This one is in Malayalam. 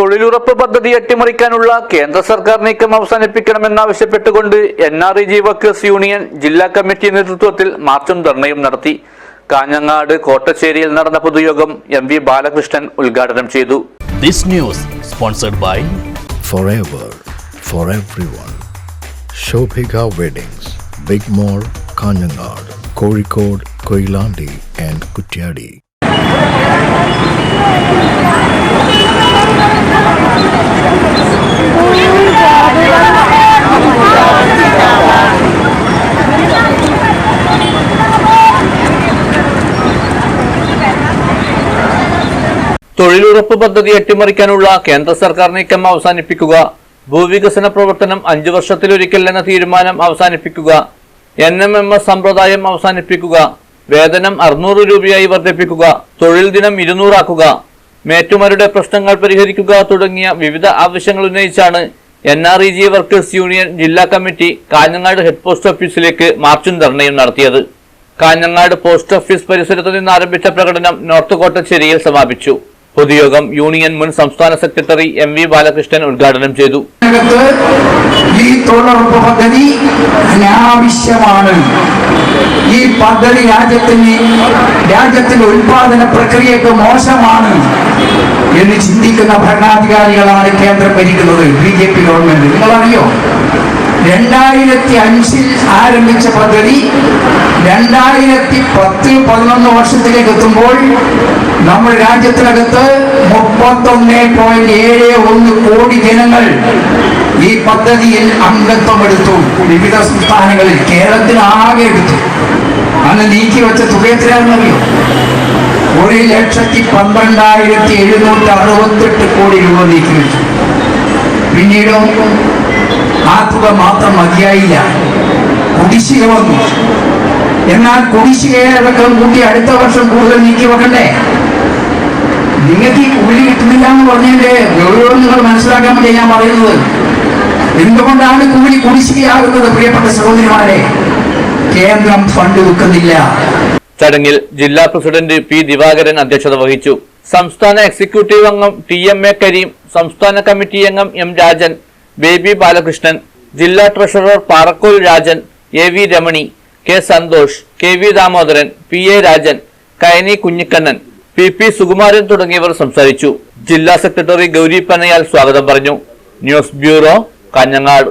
തൊഴിലുറപ്പ് പദ്ധതി അട്ടിമറിക്കാനുള്ള കേന്ദ്ര സർക്കാർ നീക്കം അവസാനിപ്പിക്കണമെന്നാവശ്യപ്പെട്ടുകൊണ്ട് N R E G workers union ജില്ലാ കമ്മിറ്റി നേതൃത്വത്തിൽ മാർച്ചും ധർണയും നടത്തി കാഞ്ഞങ്ങാട് കോട്ടശ്ശേരിയിൽ നടന്ന പൊതുയോഗം എം വി ബാലകൃഷ്ണൻ ഉദ്ഘാടനം ചെയ്തു This news sponsored by forever for everyone. Shobhika Weddings, Big Mall, Kanyanad, Kozhikode, Koilandi and Kutyadi. തൊഴിലുറപ്പ് പദ്ധതി അട്ടിമറിക്കാനുള്ള കേന്ദ്ര സർക്കാർ നീക്കം അവസാനിപ്പിക്കുക. ഭൂവികസന പ്രവർത്തനം അഞ്ചു വർഷത്തിലൊരിക്കൽ എന്ന തീരുമാനം അവസാനിപ്പിക്കുക. എൻ എം എം എസ് സമ്പ്രദായം അവസാനിപ്പിക്കുക. വേതനം അറുന്നൂറ് രൂപയായി വർദ്ധിപ്പിക്കുക. തൊഴിൽ ദിനം ഇരുന്നൂറാക്കുക. മേറ്റുമാരുടെ പ്രശ്നങ്ങൾ പരിഹരിക്കുക തുടങ്ങിയ വിവിധ ആവശ്യങ്ങൾ ഉന്നയിച്ചാണ് N R E G workers union ജില്ലാ കമ്മിറ്റി കാഞ്ഞങ്ങാട് ഹെഡ് പോസ്റ്റ് ഓഫീസിലേക്ക് മാർച്ചും ധർണയും നടത്തിയത്. കാഞ്ഞങ്ങാട് പോസ്റ്റ് ഓഫീസ് പരിസരത്ത് നിന്ന് ആരംഭിച്ച പ്രകടനം നോർത്ത് കോട്ടച്ചേരിയിൽ സമാപിച്ചു. പൊതുയോഗം യൂണിയൻ മുൻ സംസ്ഥാന സെക്രട്ടറി എം വി ബാലകൃഷ്ണൻ ഉദ്ഘാടനം ചെയ്തു. ഈ തൊഴിലുറപ്പ് പദ്ധതി അനാവശ്യമാണ്. ഈ പദ്ധതി രാജ്യത്തിന് രാജ്യത്തിന്റെ ഉൽപാദന പ്രക്രിയക്ക് മോശമാണ് എന്ന് ചിന്തിക്കുന്ന ഭരണാധികാരികളാണ് കേന്ദ്രം ഭരിക്കുന്നത് ബി ജെ പി ഗവൺമെന്റ്. നിങ്ങളറിയോ? രണ്ടായിരത്തി അഞ്ചിൽ ആരംഭിച്ച പദ്ധതി രണ്ടായിരത്തി പത്ത് പതിനൊന്ന് വർഷത്തിലേക്ക് എത്തുമ്പോൾ നമ്മുടെ രാജ്യത്തിനകത്ത് മുപ്പത്തൊന്ന് പോയിന്റ് ഏഴ് ഒന്ന് കോടി ജനങ്ങൾ ഈ പദ്ധതിയിൽ അംഗത്വം എടുത്തു വിവിധ സംസ്ഥാനങ്ങളിൽ കേരളത്തിൽ ആകെ എടുത്തു. അന്ന് നീക്കി വെച്ച തുക എത്രയാണെന്നറിയോ? ഒരു ലക്ഷത്തി പന്ത്രണ്ടായിരത്തി എഴുന്നൂറ്റി അറുപത്തെട്ട് കോടി രൂപ നീക്കി വെച്ചു. പിന്നീടോ ആ തുക മാത്രം മതിയായില്ല. കുടിശ്ശിക വന്നു. എന്നാൽ കുടിശ്ശികയൊക്കെ കൂട്ടി അടുത്ത വർഷം കൂടുതൽ നീക്കി വെക്കണ്ടേ? നിങ്ങൾക്ക് ഈ കൂലി കിട്ടുന്നില്ല എന്ന് പറഞ്ഞതിന്റെ ഗൗരവം നിങ്ങൾ മനസ്സിലാക്കാൻ വേണ്ടി ഞാൻ പറയുന്നത്. എന്തുകൊണ്ടാണ് കൂലി കുടിശ്ശികയാകുന്നത് പ്രിയപ്പെട്ട സഹോദരിമാരെ? കേന്ദ്രം ഫണ്ട് വെക്കുന്നില്ല. ചടങ്ങിൽ ജില്ലാ പ്രസിഡന്റ് പി ദിവാകരൻ അധ്യക്ഷത വഹിച്ചു. സംസ്ഥാന എക്സിക്യൂട്ടീവ് അംഗം ടി എം എ കരീം സംസ്ഥാന കമ്മിറ്റി അംഗം എം രാജൻ ബേബി ബാലകൃഷ്ണൻ ജില്ലാ treasurer Parakkol Rajan A V Ramani K Santhosh K V Damodaran P A Rajan Kayani Kunhikannan. P P Sukumaran തുടങ്ങിയവർ സംസാരിച്ചു. ജില്ലാ സെക്രട്ടറി ഗൗരി പനയാൽ സ്വാഗതം പറഞ്ഞു. News bureau Kanhangad.